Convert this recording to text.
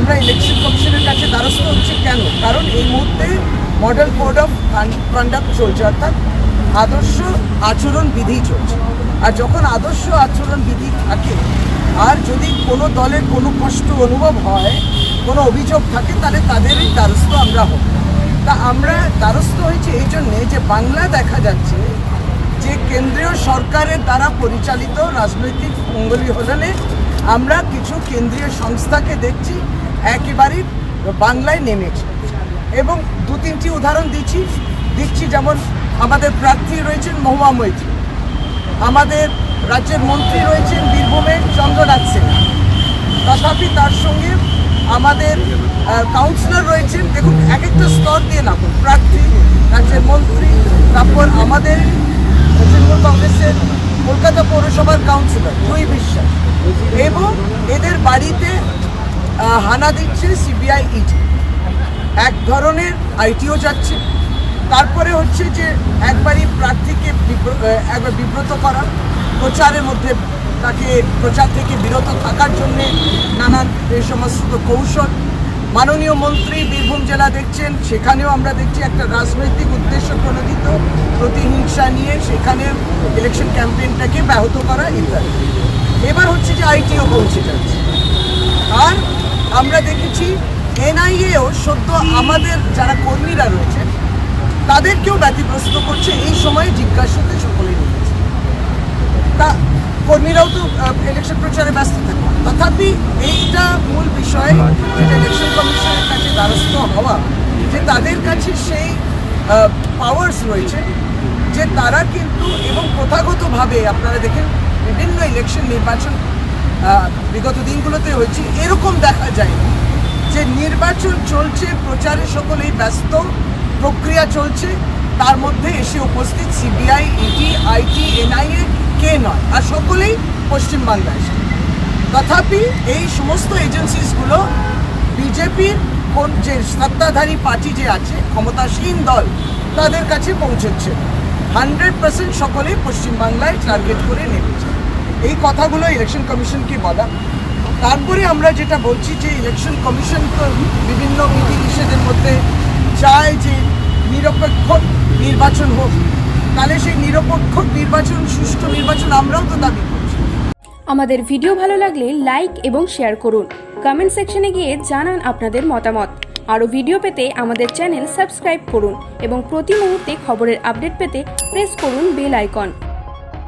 আমরা ইলেকশন কমিশনের কাছে দ্বারস্থ হচ্ছি কেন? কারণ এই মুহূর্তে মডেল কোড অফ কন্ডাক্ট চলছে, অর্থাৎ আদর্শ আচরণ বিধি চলছে। আর যখন আদর্শ আচরণ বিধি থাকে, আর যদি কোনো দলের কোনো কষ্ট অনুভব হয়, কোনো অভিযোগ থাকে, তাহলে তাদেরই দ্বারস্থ আমরা হব। তা আমরা দ্বারস্থ হয়েছি এই জন্যে যে বাংলা দেখা যাচ্ছে যে কেন্দ্রীয় সরকারের দ্বারা পরিচালিত রাজনৈতিক মঙ্গলী হলে আমরা কিছু কেন্দ্রীয় সংস্থাকে দেখছি একেবারেই বাংলায় নেমেছে। এবং দু তিনটি উদাহরণ দিচ্ছি দিচ্ছি যেমন আমাদের প্রার্থী রয়েছেন মহুয়া মৈত্রী, আমাদের রাজ্যের মন্ত্রী রয়েছেন বীরভূমে চন্দ্রনাথ সিনহা তথাপি তার সঙ্গে আমাদের কাউন্সিলর রয়েছেন। দেখুন এক একটা স্তর দিয়ে না প্রার্থী, রাজ্যের মন্ত্রী, তারপর আমাদের তৃণমূল কংগ্রেসের কলকাতা পৌরসভার কাউন্সিলর জয়ী বিশ্বাস। এবং এদের বাড়িতে হানা দিচ্ছে সিবিআই ইডি এক ধরনের আইটিও যাচ্ছে। তারপরে হচ্ছে যে একবারই প্রার্থীকে একবার বিব্রত করা, প্রচারের মধ্যে তাকে প্রচার থেকে বিরত থাকার জন্যে নানান এই সমস্ত কৌশল। মাননীয় মন্ত্রী বীরভূম জেলা দেখছেন, সেখানেও আমরা দেখছি একটা রাজনৈতিক উদ্দেশ্য প্রণোদিত প্রতিহিংসা নিয়ে সেখানে ইলেকশন ক্যাম্পেইনটাকে ব্যাহত করা ইত্যাদি। এবার হচ্ছে যে আইটিও পৌঁছে যাচ্ছে। আর আমরা দেখেছি এনআইএও সদ্য আমাদের যারা কর্মীরা রয়েছেন তাদেরকেও ব্যতিগ্রস্ত করছে এই সময়ে জিজ্ঞাসাতে সকলেই রয়েছে। তা কর্মীরাও তো ইলেকশন প্রচারে ব্যস্ত থাকে। তথাপি এইটা মূল বিষয় যেটা ইলেকশন কমিশনের কাছে দ্বারস্থ হওয়া যে তাদের কাছে সেই পাওয়ার্স রয়েছে যে তারা কিন্তু এবং প্রথাগতভাবে আপনারা দেখেন বিভিন্ন ইলেকশন নির্বাচন বিগত দিনগুলোতে হয়েছে, এরকম দেখা যায় না। যে নির্বাচন চলছে, প্রচারে সকলেই ব্যস্ত, প্রক্রিয়া চলছে, তার মধ্যে এসে উপস্থিত সিবিআই, ইডি, আইটি, এনআইএ, কে নয়, আর সকলেই পশ্চিমবাংলায় এসে তথাপি এই সমস্ত এজেন্সিসগুলো বিজেপির কোন যে সত্তাধারী পার্টি যে আছে, ক্ষমতাসীন দল, তাদের কাছে পৌঁছচ্ছে হান্ড্রেড পার্সেন্ট সকলেই পশ্চিমবাংলায় টার্গেট করে নেমেছে। এই কথাগুলো ইলেকশন কমিশনকে বলা। তারপরে আমরা যেটা বলছি যে ইলেকশন কমিশন তো বিভিন্ন বিধি নিষেধের মধ্যে চায় যে নিরপেক্ষ নির্বাচন হোক। তাহলে সেই নিরপেক্ষ নির্বাচন, সুষ্ঠু নির্বাচন আমরাও তো দাবি করছি। আমাদের ভিডিও ভালো লাগলে লাইক এবং শেয়ার করুন। কমেন্ট সেকশনে গিয়ে জানান আপনাদের মতামত। আরও ভিডিও পেতে আমাদের চ্যানেল সাবস্ক্রাইব করুন এবং প্রতি মুহূর্তে খবরের আপডেট পেতে প্রেস করুন বেল আইকন